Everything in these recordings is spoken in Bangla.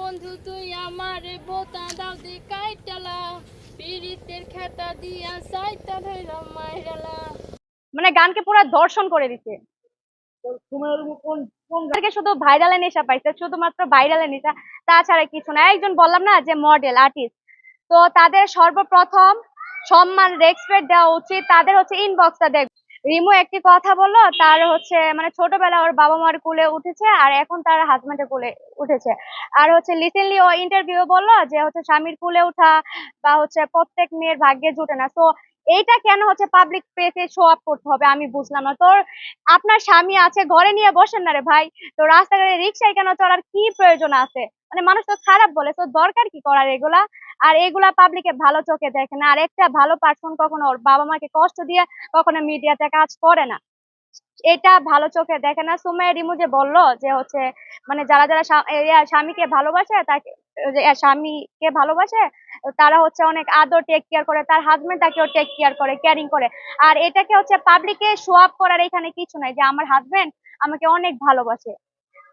বন্ধু, তুই আমার বোতা দাও দি কাইটালা। পিরিতের দিয়া সাইতা মাইরালা মানে গানকে পুরো দর্শন করে কোন শুধু ভাইরালে নেশা পাইছে, শুধুমাত্র ভাইরালে নেশা, তাছাড়া কিছু না। একজন বললাম না যে মডেল আর্টিস্ট তো তাদের সর্বপ্রথম সম্মান রেসপেক্ট দেওয়া উচিত। তাদের হচ্ছে ইনবক্সটা দেখ। রিমু একটি কথা বলল, তার হচ্ছে মানে ছোটবেলা ওর বাবা মার কুলে উঠেছে আর এখন তার হাজবেন্ডের কুলে উঠেছে। আর হচ্ছে রিসেন্টলি ও ইন্টারভিউ বলল যে হচ্ছে স্বামীর কুলে ওঠা বা হচ্ছে প্রত্যেক মেয়ের ভাগ্যে জুটে না। তো এইটা কেন হচ্ছে পাবলিক প্লেসে শো আপ করতে হবে আমি বুঝলাম না। তোর আপনার স্বামী আছে, ঘরে নিয়ে বসেন না রে ভাই। তো রাস্তাঘাটে রিক্সায় কেন চলার কি প্রয়োজন আছে? মানে মানুষ তো খারাপ বলে তো দরকার কি করার এগুলা? আর এগুলা পাবলিকে ভালো চোখে দেখে না। আর একটা ভালো পার্সন কখনো ওর বাবা মাকে কষ্ট দিয়ে কখনো মিডিয়াতে কাজ করে না। এটা ভালো চোখে দেখে না। সুমাইয়া রিমু যে বলল যে হচ্ছে মানে যারা যারা স্বামীকে ভালোবাসে, তাকে স্বামীকে ভালোবাসে, তারা হচ্ছে অনেক আদর টেক কেয়ার করে, তার হাজবেন্ড তাকেও টেক কেয়ার করে কেয়ারিং করে। আর এটাকে হচ্ছে পাবলিকে শো আপ করার এখানে কিছু নাই যে, আমার হাজবেন্ড আমাকে অনেক ভালোবাসে।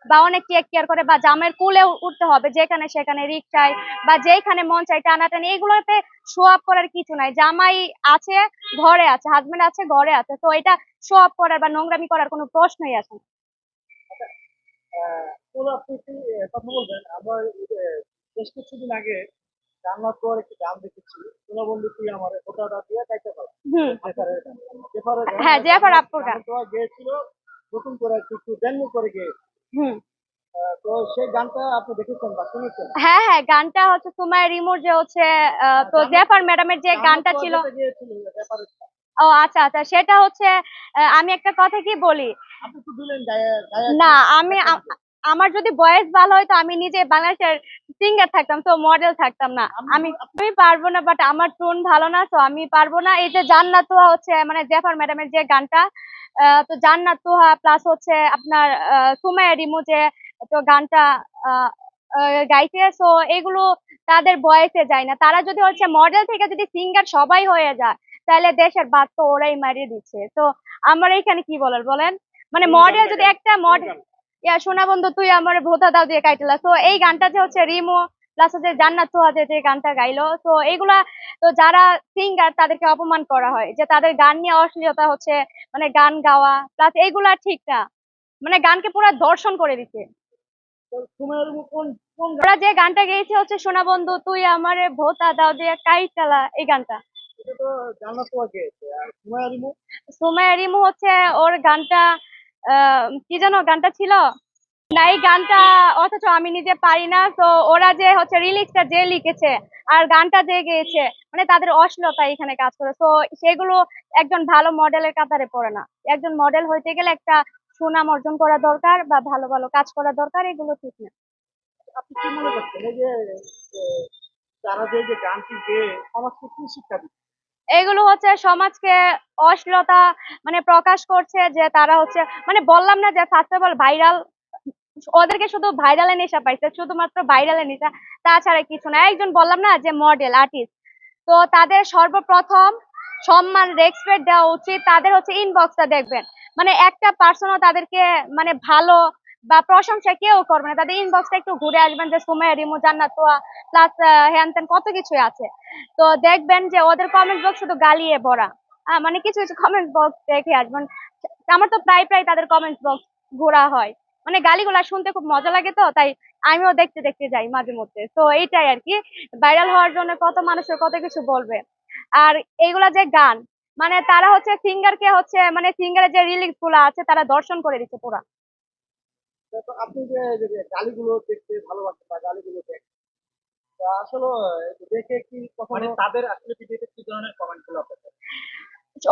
বা অনেক টেক কেয়ার করে বা জামের কুলে উঠতে হবে যেখানে সেখানে রিক্সায় বা যেখানে মন চাই টানাটানি এগুলোতে শো আপ করার কিছু নাই। জামাই আছে ঘরে আছে হাজবেন্ড আছে ঘরে আছে। তো এটা শো আপ করার বা নোংরামি করার কোনো প্রশ্নই আসে না। কথা বলবেন। আমার বেশ কিছুদিন আগে রান্নার পর একটি গান দেখেছি। তুই আমার পারো। গান। হ্যাঁ, জেফার। তো গেয়েছিল নতুন করে একটু ব্যঙ্গ করে গিয়ে হুম। তো সেই গানটা আপনি দেখেছেন বা শুনেছেন? হ্যাঁ হ্যাঁ গানটা হচ্ছে সুমাইয়া রিমুর যে হচ্ছে আহ, তো জেফার ম্যাডামের যে গানটা ছিল। ও আচ্ছা আচ্ছা সেটা হচ্ছে আমি একটা কথা কি বলি? না আমি আমার যদি বয়স ভালো হয় তো আমি নিজে বাংলাদেশের সিঙ্গার থাকতাম তো মডেল থাকতাম না। আমি আমি পারব না বাট আমার টোন ভালো না তো আমি পারব না। এই যে জান্নাত তোহা হচ্ছে মানে জেফার ম্যাডামের যে গানটা তো জান্নাত তোহা প্লাস হচ্ছে আপনার আহ, রিমু যে তো গানটা গাইছে তো এগুলো তাদের বয়সে যায় না। তারা যদি হচ্ছে মডেল থেকে যদি সিঙ্গার সবাই হয়ে যায় তাহলে দেশের বাদ তো ওরাই মারিয়ে দিচ্ছে। তো আমার এখানে কি বলার বলেন? মানে মডেল যদি একটা মডেল ইয়া সোনা বন্ধু তুই আমার ভোতা দাও দিয়ে কাইটলা তো এই গানটা যে হচ্ছে রিমো প্লাস হচ্ছে জান্নাত তোহা যে গানটা গাইলো তো এগুলা তো যারা সিঙ্গার তাদেরকে অপমান করা হয় যে তাদের গান নিয়ে অশ্লীলতা হচ্ছে মানে গান গাওয়া প্লাস এইগুলা ঠিক না। মানে গানকে পুরো দর্শন করে দিচ্ছে ওরা যে গানটা গেয়েছে হচ্ছে সোনা বন্ধু তুই আমার ভোতা দাও দিয়ে কাইটালা এই গানটা। এটা তো জান্নাত তোয়া গেয়েছে। আর সুমাইয়া রিমু হচ্ছে ওর গানটা কি যেন গানটা ছিল? না, এই গানটা অথচ আমি নিজে পারি না। তো ওরা যে হচ্ছে রিলিক্সটা যে লিখেছে আর গানটা যে গেয়েছে মানে তাদের অশ্লীলতা এখানে কাজ করে। তো সেগুলো একজন ভালো মডেলের কাতারে পড়ে না। একজন মডেল হইতে গেলে একটা সুনাম অর্জন করা দরকার বা ভালো ভালো কাজ করা দরকার, এগুলো ঠিক না। আপনি কি মনে করছেন? যে তারা যে গানটি গেয়ে সমাজকে কি শিক্ষা দিচ্ছে। এগুলো হচ্ছে সমাজকে অশ্লীলতা মানে প্রকাশ করছে যে তারা হচ্ছে মানে বললাম না যে অল ভাইরাল ওদেরকে শুধু ভাইরালে নেশা পাইছে, শুধুমাত্র ভাইরালে নেশা, তাছাড়া কিছু না। একজন বললাম না যে মডেল আর্টিস্ট তো তাদের সর্বপ্রথম সম্মান রেসপেক্ট দেওয়া উচিত। তাদের হচ্ছে ইনবক্সটা দেখবেন। মানে একটা পার্সনও তাদেরকে মানে ভালো বা প্রশংসা কেউ করবে না। তাদের ইনবক্সটা একটু ঘুরে আসবেন যে, সুমাইয়া, রিমু, জান্নাত প্লাস হ্যান ত্যান কত কিছুই আছে। তো দেখবেন যে, ওদের কমেন্ট বক্স শুধু গালিয়ে ভরা। মানে কিছু কিছু কমেন্ট বক্স দেখে আসবেন। আমার তো প্রায় প্রায় তাদের কমেন্ট বক্স ঘোরা হয়। মানে গালিগুলা শুনতে খুব মজা লাগে তো, তাই আমিও দেখতে দেখতে যাই মাঝে মধ্যে। তো এইটাই আর কি। ভাইরাল হওয়ার জন্য কত মানুষের কত কিছু বলবে। আর এইগুলা যে গান মানে তারা হচ্ছে সিঙ্গারকে হচ্ছে মানে সিঙ্গারের যে রিলিক্সগুলো আছে, তারা দর্শন করে দিচ্ছে পুরা। আপনি যে গালিগুলো দেখতে ভালোবাসেন বা গালিগুলো দেখেন আসলে দেখে কি কখনো তাদের আসলে ভিডিওতে কি ধরনের কমেন্টগুলো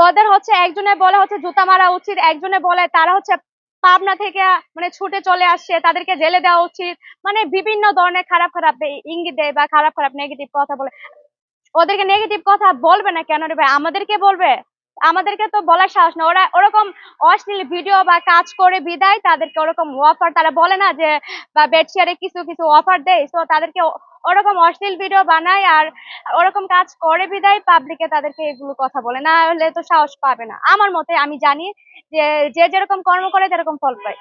ওদের হচ্ছে একজনে বলে হচ্ছে জুতা মারা উচিত একজনে বলে তারা হচ্ছে পাবনা থেকে মানে ছুটে চলে আসছে তাদেরকে জেলে দেওয়া উচিত। মানে বিভিন্ন ধরনের খারাপ খারাপ ইঙ্গিত দেয় বা খারাপ খারাপ নেগেটিভ কথা বলে। ওদেরকে নেগেটিভ কথা বলবে না কেন রে ভাই? আমাদেরকে বলবে? আমাদেরকে তো বলার সাহস না। ওরা ওরকম অশ্লীল ভিডিও বা কাজ করে বিদায়, তাদেরকে ওরকম অফার তারা বলে না যে, বা বেডশেয়ারে কিছু কিছু অফার দেয়। তো তাদেরকে ওরকম অশ্লীল ভিডিও বানায় আর ওরকম কাজ করে বিদায় পাবলিকে তাদেরকে এগুলো কথা বলে। না হলে তো সাহস পাবে না। আমার মতে আমি জানি যে যে যেরকম কর্ম করে, যেরকম ফল পায়।